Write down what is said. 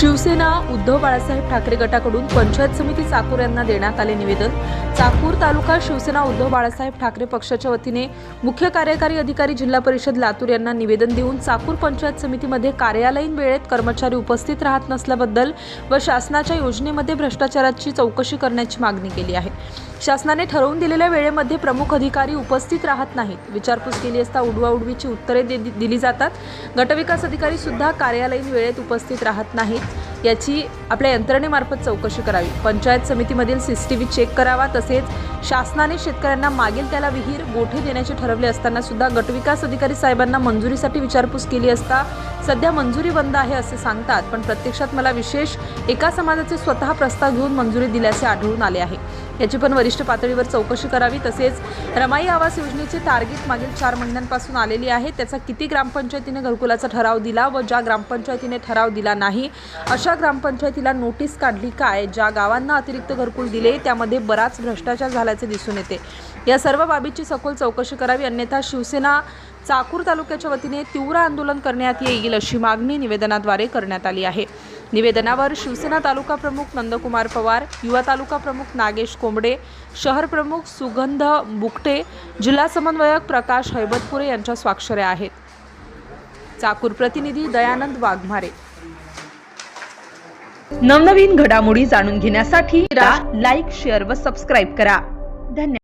शिवसेना उद्धव बाळासाहेब ठाकरे गटाकडून पंचायत समिती चाकूर यांना देण्यात आले निवेदन. चाकूर तालुका शिवसेना उद्धव बाळासाहेब ठाकरे पक्षाच्या वतीने मुख्य कार्यकारी अधिकारी जिल्हा परिषद लातूर यांना निवेदन देऊन चाकूर पंचायत समितीमध्ये कार्यालयीन वेळेत कर्मचारी उपस्थित राहत नसल्याबद्दल व शासनाच्या योजनेमध्ये भ्रष्टाचाराची चौकशी करण्याची मागणी केली आहे. शासनाने ठरवून दिलेल्या वेळेमध्ये प्रमुख अधिकारी उपस्थित राहत नाहीत. विचारपूस केली असता उडवाउडवीची उत्तरे दि- दिली जातात. गटविकास अधिकारी सुद्धा कार्यालयीन वेळेत उपस्थित राहत नाहीत. याची आपल्या यंत्रणेमार्फत चौकशी करावी. पंचायत समितीमधील C C T V check करावा तसेच शासनाने शेतकऱ्यांना मागेल त्याला विहीर गोठे देण्याचे ठरवले असताना सुद्धा गटविकास अधिकारी साहेबांना मंजुरीसाठी विचारपूस केली असता सध्या मंजुरी बंद आहे असे सांगतात. पण प्रत्यक्षात मला विशेष एका समाजाचे स्वतः प्रस्ताव घेऊन मंजुरी दिल्याचे आढळून आले आहे. याची पण वरिष्ठ पातळीवर चौकशी करावी. तसेच रमाई आवास योजनेचे टार्गेट मागील चार महिन्यांपासून आलेली आहे. त्याचा किती ग्रामपंचायतीने घरकुलाचा ठराव दिला व ज्या ग्रामपंचायतीने ठराव दिला नाही अशा ग्रामपंचायतीला नोटीस काढली काय? ज्या गावांना अतिरिक्त घरकुल दिले त्यामध्ये बराच भ्रष्टाचार झाल्याचे दिसून येते. या सर्व बाबीची सखोल चौकशी करावी. अन्यथा शिवसेना चाकूर तालुक्याच्या वतीने तीव्र आंदोलन करण्यात येईल अशी मागणी निवेदनाद्वारे करण्यात आली आहे. निवेदनावर शिवसेना तालुका प्रमुख नंदकुमार पवार युवा तालुका प्रमुख नागेश कोंबडे शहर प्रमुख सुगंध बुकटे जिल्हा समन्वयक प्रकाश हैबतपुरे यांच्या स्वाक्षऱ्या आहेत. चाकूर प्रतिनिधी दयानंद वाघमारे. नवनवीन घडामोडी जाणून घेण्यासाठी लाईक शेअर व सबस्क्राईब करा. धन्यवाद.